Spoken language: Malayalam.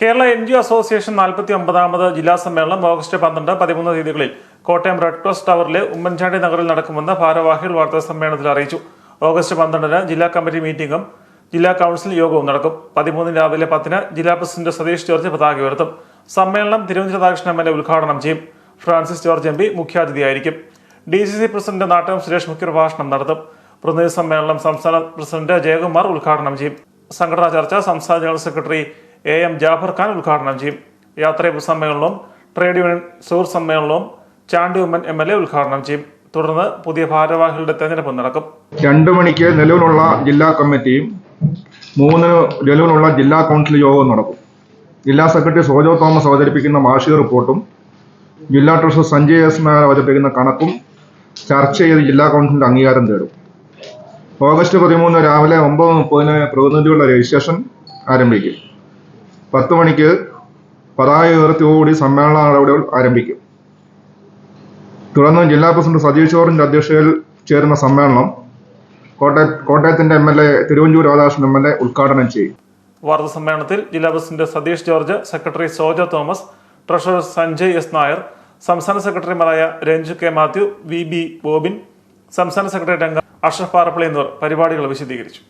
Kerala N G O association നാൽപ്പത്തി ഒമ്പതാമത് ജില്ലാ സമ്മേളനം ഓഗസ്റ്റ് പന്ത്രണ്ട് പതിമൂന്ന് തീയതികളിൽ കോട്ടയം റെഡ് ക്രോസ് ടവറിലെ ഉമ്മൻചാണ്ടി നഗറിൽ നടക്കുമെന്ന് ഭാരവാഹികൾ വാർത്താ സമ്മേളനത്തിൽ അറിയിച്ചു. ഓഗസ്റ്റ് പന്ത്രണ്ടിന് ജില്ലാ കമ്മിറ്റി മീറ്റിംഗും ജില്ലാ കൗൺസിൽ യോഗവും നടക്കും. പതിമൂന്നിന് രാവിലെ പത്തിന് ജില്ലാ പ്രസിഡന്റ് സതീഷ് ജോർജ് പതാക ഉയർത്തും. സമ്മേളനം Thiruvananthapuram Radhakrishnan M L A ഉദ്ഘാടനം ചെയ്യും. Francis George M P മുഖ്യാതിഥിയായിരിക്കും. D C C president Nattakom Suresh മുഖ്യപ്രഭാഷണം നടത്തും. പ്രതിനിധി സമ്മേളനം സംസ്ഥാന പ്രസിഡന്റ് ജയകുമാർ ഉദ്ഘാടനം ചെയ്യും. സംഘടനാ ചർച്ച സംസ്ഥാന general secretary A M Jafar Khan ഉദ്ഘാടനം ചെയ്യും. യാത്രയപ്പ് സമ്മേളനവും ട്രേഡ് യൂണിയൻ സൂർ സമ്മേളനവും Chandy Oommen M L A ഉദ്ഘാടനം ചെയ്യും. തുടർന്ന് പുതിയ ഭാരവാഹികളുടെ തെരഞ്ഞെടുപ്പ് നടക്കും. രണ്ടു മണിക്ക് നിലവിലുള്ള ജില്ലാ കമ്മിറ്റിയും മൂന്നിന് നിലവിലുള്ള ജില്ലാ കൗൺസിൽ യോഗവും നടക്കും. ജില്ലാ സെക്രട്ടറി സോജോ തോമസ് അവതരിപ്പിക്കുന്ന വാർഷിക റിപ്പോർട്ടും ജില്ലാ ട്രഷറർ സഞ്ജയ് എസ് നായർ അവതരിപ്പിക്കുന്ന കണക്കും ചർച്ച ചെയ്ത് ജില്ലാ കൗൺസിലിന്റെ അംഗീകാരം തേടും. ഓഗസ്റ്റ് പതിമൂന്ന് രാവിലെ ഒമ്പത് മുപ്പതിന് പ്രതിനിധികളുടെ രജിസ്ട്രേഷൻ ആരംഭിക്കും. പത്ത് മണിക്ക് പതാക ഉയർത്തിയോടുകൂടി സമ്മേളന നടപടികൾ ആരംഭിക്കും. തുടർന്ന് ജില്ലാ പ്രസിഡന്റ് സതീഷ് ചോറിന്റെ അധ്യക്ഷതയിൽ ചേരുന്ന സമ്മേളനം കോട്ടയ കോട്ടയത്തിന്റെ M L A Thiruvanchoor Radhakrishnan M L A ഉദ്ഘാടനം ചെയ്യും. വാർത്താ സമ്മേളനത്തിൽ ജില്ലാ president Satheesh George secretary Soja Thomas treasurer Sanjay S Nair സംസ്ഥാന സെക്രട്ടറിമാരായ Ranju K Mathew V B Bobin സംസ്ഥാന സെക്രട്ടറി രംഗ അഷ്റഫ് പാറപ്പള്ളി എന്നിവർ പരിപാടികൾ വിശദീകരിച്ചു.